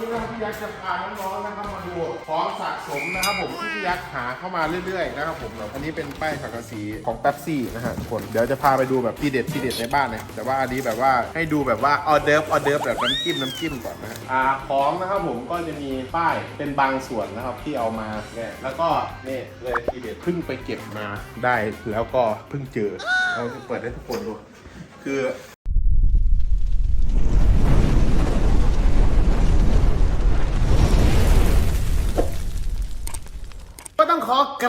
นี้นะครับพี่ยักษ์จะพาน้องๆนะครับมาดูของสะสมนะครับผมที่พี่ยักษ์หาเข้ามาเรื่อยๆนะครับผมแบบอันนี้เป็นป้ายสังกะสีของแป๊บซี่นะฮะทุกคนเดี๋ยวจะพาไปดูแบบที่เด็ดที่เด็ดในบ้านเลยแต่ว่าอันนี้แบบว่าให้ดูแบบว่าออเดิร์ฟออเดิร์ฟแบบน้ำจิ้มน้ำจิ้มก่อนนะฮะอ่าของนะครับผมก็จะมีป้ายเป็นบางส่วนนะครับที่เอามาเนี่ยแล้วก็นี่เลยทีเด็ดเพิ่งไปเก็บมาได้แล้วก็เพิ่งเจอเราจะเปิดให้ทุกคนดูคือ rock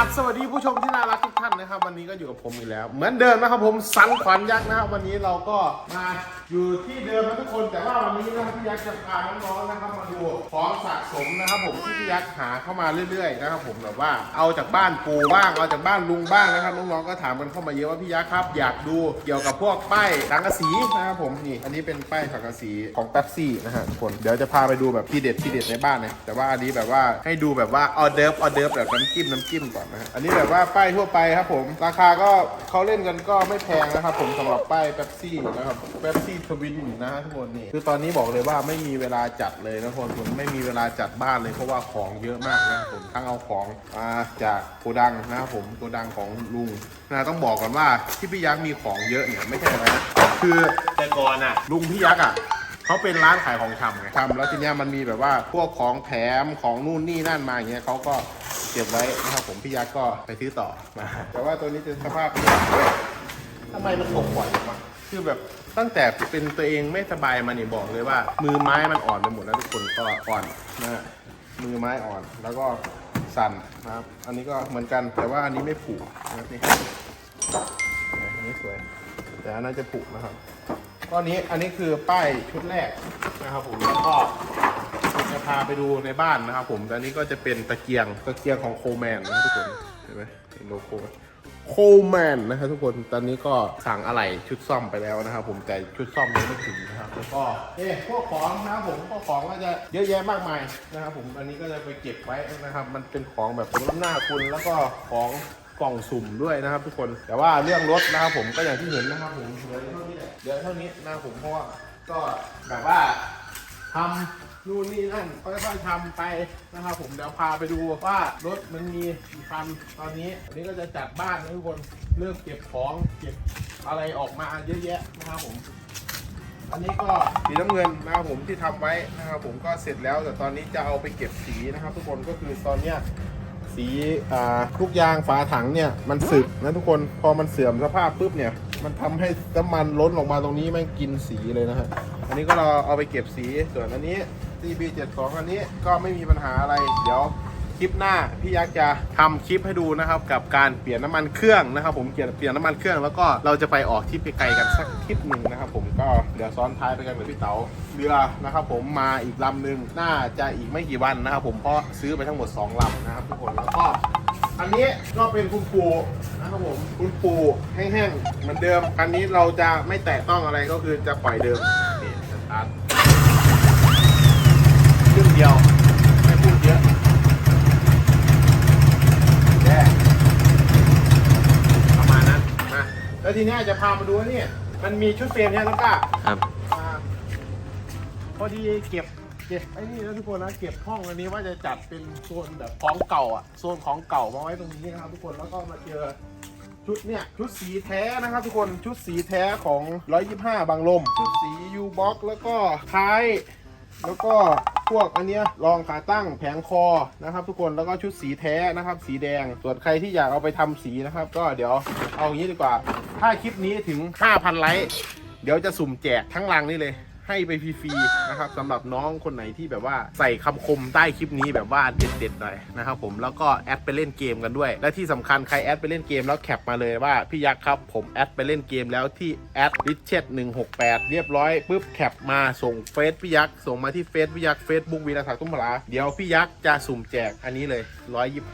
ราบสวัสดีผู้ชมที่น่ารักทุกท่านนะครับ วันนี้ก็อยู่กับผมอีกแล้ว เหมือนเดิมนะครับผมสังขวัญยักษ์นะครับวันนี้เราก็มาอยู่ที่เดิมนะทุกคนแต่ว่าวันนี้นะพี่ยักษ์จะพาน้องๆนะครับมาดูของสะสมนะครับผมที่พี่ยักษ์หาเข้ามาเรื่อยๆนะครับผมแบบว่าเอาจากบ้านปู่บ้างเอาจากบ้านลุงบ้างนะครับน้องๆก็ถามกันเข้ามาเยอะว่าพี่ยักษ์ครับ อยากดูเกี่ยวกับพวกป้ายสังกะสีนะครับผมนี่อันนี้เป็นป้ายสังกะสีของแป๊บซี่นะฮะทุกคนเดี๋ยวจะพาไปดูแบบที่เด็ดที่เด็ดในบ้านเลยแต่ว่าอันนี้แบบว่าให้ดูแบบว่าออเดิร์ฟออเดิร์ฟแบบน้ำจิ้มน้ำจิ้มก่อนนะฮะอันนี้แบบว่าป้ายทั่วไปครับผม ราคาก็เขาเล่นกันก็ไม่แพงนะครับผมสำหรับป้ายแป๊บซี่นะครับแป๊บซี่ทวินนะฮะทุกคนนี่คือตอนนี้บอกเลยว่าไม่มีเวลาจัดเลยนะทุกคนผมไม่มีเวลาจัดบ้านเลยเพราะว่าของเยอะมากนะผมทั้งเอาของมาจากโกดังนะครับผมโกดังของลุงนะต้องบอกก่อนว่าที่พี่ยักษ์มีของเยอะเนี่ยไม่ใช่อะไรนะคือแต่ก่อนอะลุงพี่ยักษ์อะ เขาเป็นร้านขายของชำไงทำแล้วทีเนี้ยมันมีแบบว่าพวกของแถมของนู่นนี่นั่นมาอย่างเงี้ยเขาก็เก็บไว้นะครับผมพี่ยักษ์ก็ไปซื้อต่อมาแต่ว่าตัวนี้จะสภาพเป็นแบบนี้ทำไมมันตกบ่อยจังวะคือแบบตั้งแต่เป็นตัวเองไม่สบายมาเนี่ยบอกเลยว่า มือไม้มันอ่อนไปหมดแล้วทุกคนก็อ่อนนะฮะมือไม้อ่อนแล้วก็สั่นนะครับ อันนี้ก็เหมือนกันแต่ว่าอันนี้ไม่ผุนะครับนี่อันนี้สวย แต่อันนั้นจะผุนะครับ ก็อันนี้อันนี้คือป้ายชุดแรกนะครับผมแล้วก็จะพาไปดูในบ้านนะครับผมแต่อันนี้ก็จะเป็นตะเกียงตะเกียงของโคแมนนะทุกคนเห็นไหมเห็นโลโก้โคแมนนะครับทุกคนตอนนี้ก็สั่งอะไรชุดซ่อมไปแล้วนะครับผมแต่ชุดซ่อมยังไม่ถึงนะครับแล้วก็เอ๊ะพวกของนะครับผมพวกของก็จะเยอะแยะมากมายนะครับผมอันนี้ก็จะไปเก็บไว้นะครับ มันเป็นของแบบสมน้ำหน้าคุณแล้วก็ของกล่องสุ่มด้วยนะครับ ทุกคนแต่ว่าเรื่องรถนะครับผมก็อย่างที่เห็นนะครับผมเลือ เท่านี้แหลือเท่านี้นะผมเพราะว่าก็แบบว่าทำนู่นนี่นั่นค่อยๆทำไปนะครับผมเดี๋ยวพาไปดูว่ารถมันมีกี่คันตอนนี้อันนี้ก็จะจัดบ้านนะทุกคนเริ่มเก็บของเก็บอะไรออกมาเยอะแยะนะครับผมอันนี้ก็สีน้ำเงินนะครับผมที่ทำไว้นะครับผมก็เสร็จแล้ว แต่ตอนนี้จะเอาไปเก็บสีนะครับ ทุกคนก็คือตอนเนี้ยสีอ่าทุกยางฝาถังเนี่ยมันสึกนะทุกคนพอมันเสื่อมสภาพปุ๊บเนี่ย มันทำให้น้ำมันล้นออกมาตรงนี้แม่งกินสีเลยนะฮะอันนี้ก็เราเอาไปเก็บสีส่วนอันนี้ CB72 อันนี้ก็ไม่มีปัญหาอะไร เดี๋ยวคลิปหน้าพี่ยักษ์จะทำคลิปให้ดูนะครับกับการเปลี่ยนน้ำมันเครื่องนะครับ ผมเปลี่ยนเปลี่ยนน้ำมันเครื่องแล้วก็เราจะไปออกทริปไกลกันสักทริปหนึ่งนะครับ ผมก็เดี๋ยวซ้อนท้ายไปกันกับพี่เต๋าเรือนะครับ ผมมาอีกลำหนึ่งน่าจะอีกไม่กี่วันนะครับ ผมเพราะซื้อไปทั้งหมด 2ลำนะครับทุกคนแล้วก็ อันนี้ก็เป็นคุณปูนะครับผมคุณปูแห้งๆเหมือนเดิม อันนี้เราจะไม่แตะต้องอะไรก็คือจะปล่อยเดิมนี่สตาร์ทเครื่องเดียวไม่พูดเยอะแย่ประมาณนั้นนะแล้วทีเนี้ยจะพามาดูว่านี่มันมีชุดเฟรมเนี่ยน้องก้าครับ อ่าพอดีเก็บ เก็บไอ้นี่นะทุกคนนะเก็บห้องอันนี้ว่าจะจัดเป็นโซนแบบของเก่าอะโซนของเก่ามาไว้ตรงนี้นะครับทุกคนแล้วก็มาเจอชุดเนี่ยชุดสีแท้นะครับทุกคนชุดสีแท้ของ 125 บางลม ชุดสียูบ็อกแล้วก็ท้าย แล้วก็พวกอันเนี้ยรองขาตั้งแผงคอนะครับ ทุกคนแล้วก็ชุดสีแท้นะครับ สีแดงส่วนใครที่อยากเอาไปทำสีนะครับ ก็เดี๋ยวเอาอย่างนี้ดีกว่า ถ้าคลิปนี้ถึง 5,000 ไลค์เดี๋ยวจะสุ่มแจกทั้งลังนี่เลย ให้ไปฟรีๆนะครับสำหรับน้องคนไหนที่แบบว่าใส่คำคมใต้คลิปนี้แบบว่าเด็ดๆหน่อยนะครับผมแล้วก็แอดไปเล่นเกมกันด้วย และที่สำคัญใครแอดไปเล่นเกมแล้วแคปมาเลยว่าพี่ยักษ์ครับผมแอดไปเล่นเกมแล้วที่แอดริชเชต168เรียบร้อยปุ๊บแคปมาส่งเฟซพี่ยักษ์ส่งมาที่เฟซพี่ยักษ์เฟซบุ๊กวีรศักดิ์ตุ้มพลาเดี๋ยวพี่ยักษ์จะสุ่มแจกอันนี้เลย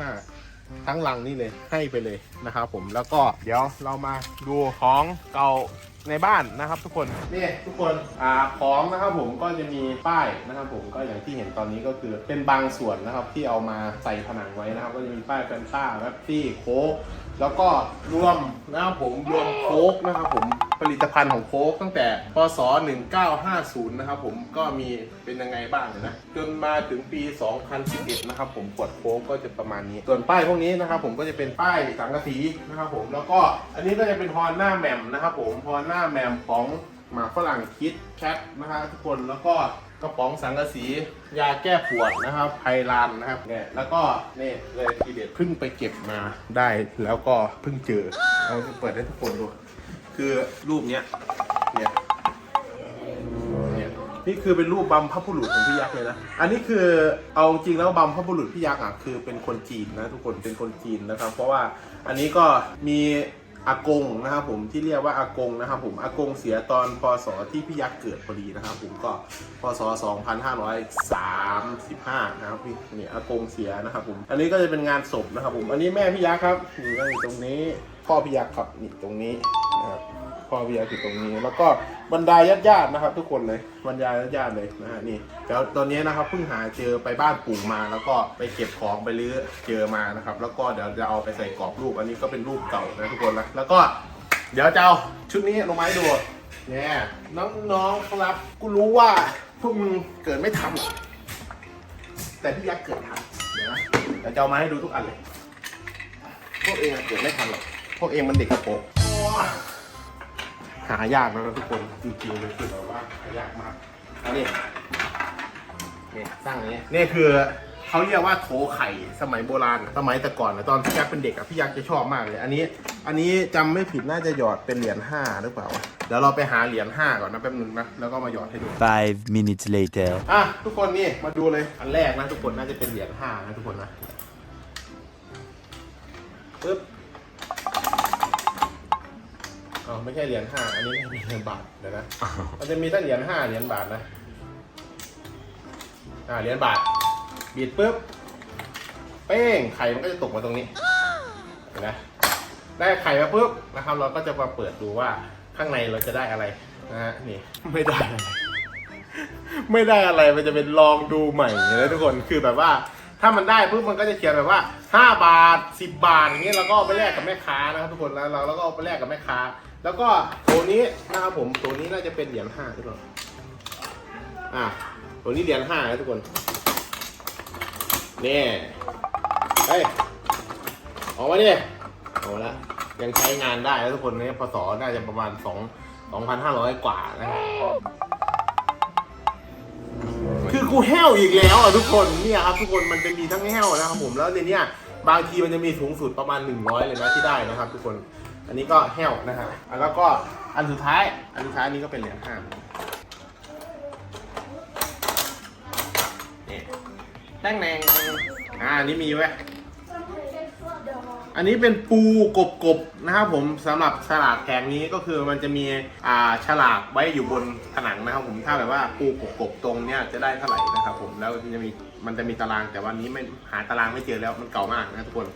125ทั้งลังนี่เลยให้ไปเลยนะครับผมแล้วก็เดี๋ยวเรามาดูของเก่า ในบ้านนะครับทุกคนนี่ทุกคนอ่าของนะครับผมก็จะมีป้ายนะครับผมก็อย่างที่เห็นตอนนี้ก็คือเป็นบางส่วนนะครับที่เอามาใส่ผนังไว้นะครับ ก็จะมีป้ายแฟนต้าแรปซี่โค้กแล้วก็รวมนะครับผมรวมโค้กนะครับผมผลิตภัณฑ์ของโค้กตั้งแต่พศ 1950 นะครับผมก็มีเป็นยังไงบ้างนะจนมาถึงปี 2011 นะครับผมขวดโค้กก็จะประมาณนี้ ส่วนป้ายพวกนี้นะครับผมก็จะเป็นป้ายสังกะสีนะครับผมแล้วก็อันนี้ก็จะเป็นฮอนหน้าแหม่มนะครับผมฮอนหน้าแหม่มของหมาฝรั่งคิดแคทนะฮะทุกคนแล้วก็กระป๋องสังกะสี ยาแก้ปวดนะครับไพลานนะครับเนี่ยแล้วก็นี่เลยทีเด็ดเพิ่งไปเก็บมาได้แล้วก็เพิ่งเจอเอาเปิดให้ทุกคนดู คือรูปเนี้ยเนี่ยเนี่ยนี่คือเป็นรูปบัมพบุรุษของพี่ยักษ์เลยนะ อันนี้คือเอาจริงแล้วบัมพบุรุษพี่ยักษ์อะคือเป็นคนจีนนะทุกคนเป็นคนจีนนะครับ เพราะว่าอันนี้ก็มีอากงนะครับผมที่เรียกว่าอากงนะครับผมอากงเสียตอนพศที่พี่ยักษ์เกิดพอดีนะครับผมก็พศ 2535 นะครับพี่นี่อากงเสียนะครับผมอันนี้ก็จะเป็นงานศพนะครับผมอันนี้แม่พี่ยักษ์ครับอยู่ตรงนี้ พ่อพี่ยักษ์ครับนี่ตรงนี้นะครับพ่อพี่ยักษ์อยู่ตรงนี้ แล้วก็บรรดาญาติญาตินะครับ ทุกคนเลยบรรดาญาติญาติเลยนะฮะนี่แล้วตอนนี้นะครับเพิ่งหาเจอไปบ้านปู่มา แล้วก็ไปเก็บของไปรื้อเจอมานะครับ แล้วก็เดี๋ยวจะเอาไปใส่กรอบรูป อันนี้ก็เป็นรูปเก่านะทุกคนนะแล้วก็เดี๋ยวจะเอาชุดนี้ลงมาให้ดูเนี่ยน้องๆครับกูรู้ว่าพวกมึงเกิดไม่ทันแต่พี่ยักษ์เกิดทันเดี๋ยวนะเดี๋ยวจะเอามาให้ดูทุกอันเลย พวกเองเกิดไม่ทันหรอก พวกเองมันเด็กกระโปรงหายากนะทุกคนจริงๆเลยคือแบบว่าหายากมากอันนี้นี่สร้างอย่างนี้นี่คือเขาเรียกว่าโถไข่สมัยโบราณสมัยแต่ก่อนนะตอนพี่ยักษ์เป็นเด็กอะพี่ยักษ์จะชอบมากเลย อันนี้ อันนี้จำไม่ผิดน่าจะหยอดเป็นเหรียญห้าหรือเปล่าเดี๋ยวเราไปหาเหรียญห้าก่อนนะแป๊บนึงนะแล้วก็มาหยอดให้ดู Five minutes later. อะทุกคนนี่มาดูเลยอันแรกนะทุกคนน่าจะเป็นเหรียญห้านะทุกคนนะปึ๊บ อ๋อไม่ใช่เหรียญห้าอันนี้เหรียญบาทเดี๋ยวนะมันจะมีตั้งเหรียญห้าเหรียญบาทนะอ่าเหรียญบาทบีดปึ๊บเป้งไข่มันก็จะตกมาตรงนี้เห็นไหมได้ไข่มาปุ๊บนะครับ เราก็จะมาเปิดดูว่าข้างในเราจะได้อะไรนะฮะนี่ไม่ได้อะไรไม่ได้อะไรมันจะเป็นลองดูใหม่นะทุกคนคือแบบว่า ถ้ามันได้ปุ๊บมันก็จะเขียนแบบว่า 5 บาท 10 บาทอย่างเงี้ยเราก็เอาไปแลกกับแม่ค้านะครับทุกคนแล้วเราแล้วก็เอาไปแลกกับแม่ค้า แล้วก็ตัวนี้นะครับผมตัวนี้น่าจะเป็นเหรียญห้าหรือเปล่าอะตัวนี้เหรียญห้านะทุกคนนี่เฮ้ยออกมาดิเอกมาละยังใช้งานได้นะทุกคนเนี่ยพศน่าจะประมาณ2 2,500กว่านะครับคือกูแห้วอีกแล้วอะทุกคนเนี่ยครับทุกคนมันจะมีทั้งแห้วนะครับผมแล้วในเนี้ยบางทีมันจะมีสูงสุดประมาณ100เลยนะที่ได้นะครับ ทุกคน อันนี้ก็แห้วนะฮะอะแล้วก็อันสุดท้าย อันสุดท้ายอันนี้ก็เป็นเหรียญห้านี่แต้งแนงอ่าอันนี้มีไว้อันนี้เป็นปูกบกบๆนะครับผมสำหรับฉลากแผงนี้ก็คือมันจะมีอ่าฉลากไว้อยู่บนผนังนะครับผมถ้าแบบว่าปูกบกบๆตรงเนี้ยจะได้เท่าไหร่นะครับผมแล้วมันจะมีมันจะมีตารางแต่วันนี้ไม่หาตารางไม่เจอแล้วมันเก่ามากนะทุกคน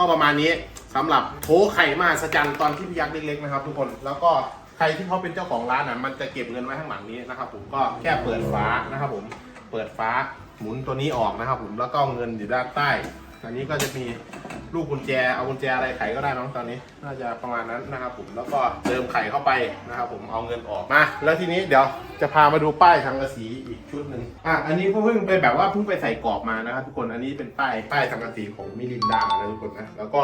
ก็ประมาณนี้สำหรับโถไข่มาสจันตอนที่พี่ยักษ์เล็กๆนะครับทุกคนแล้วก็ใครที่เขาเป็นเจ้าของร้านอะมันจะเก็บเงินไว้ข้างหลังนี้นะครับผมก็แค่เปิดฟ้านะครับผมเปิดฟ้าหมุนตัวนี้ออกนะครับผมแล้วก็เงินอยู่ด้านใต้ อันนี้ก็จะมี ลูกกุญแจเอากุญแจอะไรไขก็ได้น้องตอนนี้ น่าจะประมาณนั้นนะครับผมแล้วก็เติมไข่เข้าไปนะครับผมเอาเงินออกมา แล้วทีนี้เดี๋ยวจะพามาดูป้ายทางกะสีอีกชุดหนึ่งอะอันนี้เพิ่งไปแบบว่าเพิ่งไปใส่กรอบมานะครับทุกคนอันนี้เป็นป้ายป้ายทางกะสีของมิลินดานะทุกคนนะแล้วก็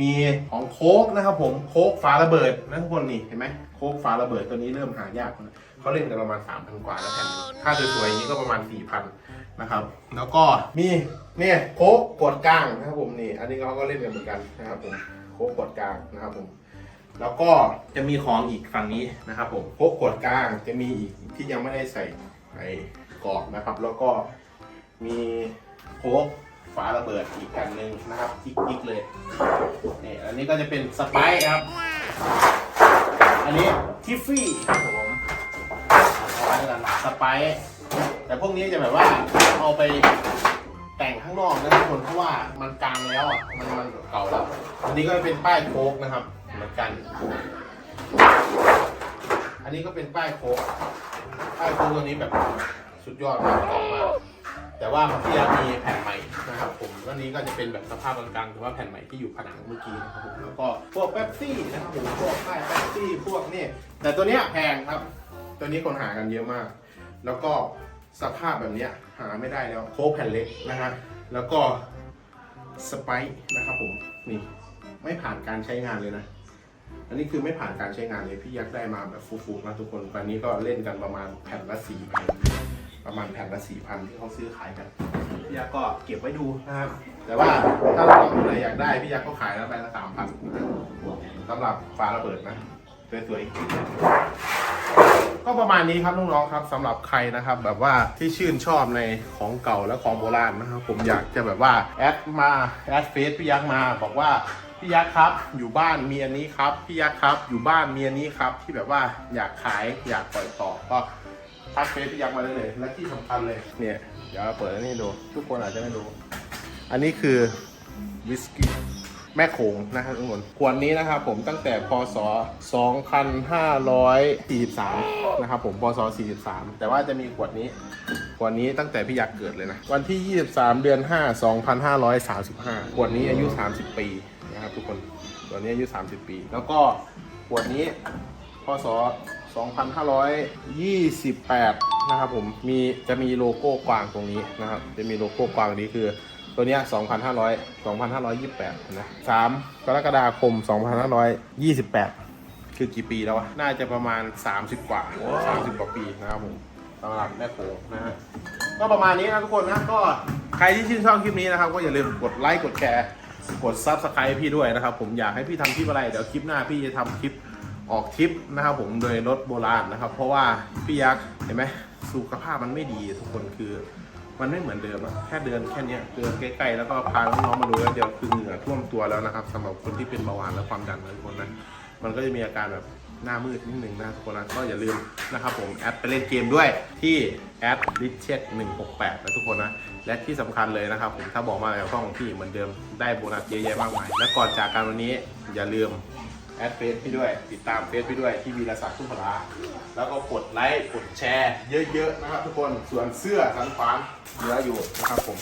มีของโค้กนะครับผมโค้กฝาระเบิดนะทุกคนนี่เห็นไหมโค้กฝาระเบิดตัวนี้เริ่มหายากนะเขาเล่นกันประมาณ 3,000 กว่าแล้วแผ่นค่าสวยๆอย่างนี้ก็ประมาณ 4,000 นะครับ แล้วก็มีเนี่ยโค้กกดกลางนะครับผมนี่ อันนี้เขาก็เล่นกันเหมือนกันนะครับผมโค้กกดกลางนะครับผม แล้วก็จะมีของอีกฝั่งนี้นะครับผมโค้กกดกลางจะมีอีกที่ยังไม่ได้ใส่ไอ้กรอบนะครับ แล้วก็มีโค้ก ฝาระเบิดอีกอันหนึ่งนะครับจิกๆเลยนี่อันนี้ก็จะเป็นสไปซ์ครับ อันนี้ทิฟฟี่ครับผมเอาไว้กันสไปซ์แต่พวกนี้จะแบบว่าเอาไปแต่งข้างนอกนะทุกคนเพราะว่ามันกลางแล้วอะมันมันเก่าแล้ว อันนี้ก็เป็นป้ายโค้กนะครับ เหมือนกัน อันนี้ก็เป็นป้ายโค้กป้ายโค้กตัวนี้แบบสุดยอดมากเก่ามาก แต่ว่าพี่ยักษ์มีแผ่นใหม่นะครับผมอันนี้ก็จะเป็นแบบสภาพกลางๆแต่ว่าแผ่นใหม่ที่อยู่ผนังเมื่อกี้นะครับผมแล้วก็พวกแป๊บซี่นะครับผมพวกป้ายแป๊บซี่พวกนี่แต่ตัวเนี้ยแพงครับ ตัวนี้คนหากันเยอะมาก แล้วก็สภาพแบบเนี้ยหาไม่ได้แล้วโค้กแผ่นเล็กนะฮะแล้วก็สไปซ์นะครับผมนี่ไม่ผ่านการใช้งานเลยนะ อันนี้คือไม่ผ่านการใช้งานเลยพี่ยักษ์ได้มาแบบฟูๆนะทุกคนตอนนี้ก็เล่นกันประมาณแผ่นละสี่พัน ประมาณแผ่นละสี่พันที่เขาซื้อขายกันพี่ยักษ์ก็เก็บไว้ดูนะครับแต่ว่าถ้าเราคนไหนอยากได้พี่ยักษ์ก็ขายแล้วไปละสามพันสำหรับฟ้าระเบิดนะสวยๆก็ประมาณนี้ครับน้องๆครับสำหรับใครนะครับ แบบว่าที่ชื่นชอบในของเก่าและของโบราณนะครับผมอยากจะแบบว่าแอดมาแอดเฟซพี่ยักษ์มาบอกว่าพี่ยักษ์ครับ อยู่บ้านมีอันนี้ครับพี่ยักษ์ครับ อยู่บ้านมีอันนี้ครับ ที่แบบว่าอยากขายอยากปล่อยต่อก็ ทักเฟซพี่ยักษ์มาได้เลย และที่สำคัญเลยเนี่ย เดี๋ยวเปิดอันนี้ดู ทุกคนอาจจะไม่รู้ อันนี้คือวิสกี้แม่โขงนะครับทุกคนขวดนี้นะครับผมตั้งแต่พศ 2543 นะครับผมพศ 43 แต่ว่าจะมีขวดนี้ขวดนี้ตั้งแต่พี่ยักษ์เกิดเลยนะ วันที่ 23 เดือน 5 2535 ขวดนี้อายุ 30 ปีนะครับทุกคนขวดนี้อายุ 30 ปี แล้วก็ขวดนี้พศ 2528 นะครับผมมีจะมีโลโก้กวางตรงนี้นะครับ จะมีโลโก้กวางนี้คือตัวเนี้ย2,500 2,528 นะ 3 กรกฎาคม 2,528 คือกี่ปีแล้ววะ น่าจะประมาณ 30 กว่า 30 กว่าปีนะครับผมสำหรับแม่โขงนะฮะ ก็ประมาณนี้นะทุกคนนะ ก็ใครที่ชื่นชอบคลิปนี้นะครับ ก็อย่าลืมกดไลค์ กดแชร์ กดซับสไครต์พี่ด้วยนะครับ ผมอยากให้พี่ทำคลิปอะไร เดี๋ยวคลิปหน้าพี่จะทำคลิป ออกทริปนะครับผมโดยรถโบราณนะครับ เพราะว่าพี่ยักษ์เห็นไหมสุขภาพมันไม่ดีทุกคนคือมันไม่เหมือนเดิมอะแค่เดินแค่เนี้ยเดินใกล้ๆแล้วก็พาน้องๆมาดูแล้วเดี๋ยวคือเหงื่อท่วมตัวแล้วนะครับสำหรับคนที่เป็นเบาหวานและความดันนะทุกคนนะมันก็จะมีอาการแบบหน้ามืดนิดนึงนะทุกคนนะก็อย่าลืมนะครับผมแอดไปเล่นเกมด้วยที่แอด r i c h e t 168นะทุกคนนะ และที่สำคัญเลยนะครับผมถ้าบอกมาแล้วต้องพี่เหมือนเดิมได้โบนัสเยอะแยะมากมายและก่อนจากกันวันนี้อย่าลืม แอดเฟซพี่ด้วย ติดตามเฟซพี่ด้วยที่วีรศักดิ์ทุ่งพลาแล้วก็กดไลค์กดแชร์ เยอะๆนะครับทุกคนส่วนเสื้อสันฟานเหลืออยู่นะครับผม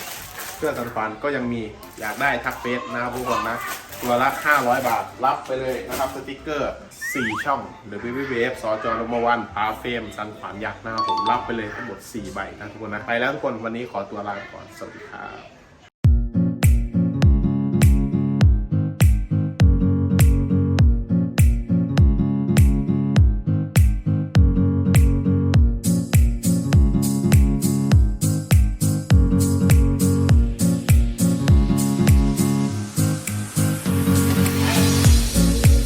เสื้อสันฟานก็ยังมีอยากได้ทักเฟซนะครับทุกคนนะตัวละ 500 บาทรับไปเลยนะครับสติกเกอร์ 4 ช่องหรือ w w w สจลมวันพาเฟมสันขวานยักษ์นะครับผมรับไปเลยทั้งหมด 4 ใบนะทุกคนนะไปแล้วทุกคนวันนี้ขอตัวลาก่อนสวัสดีครับ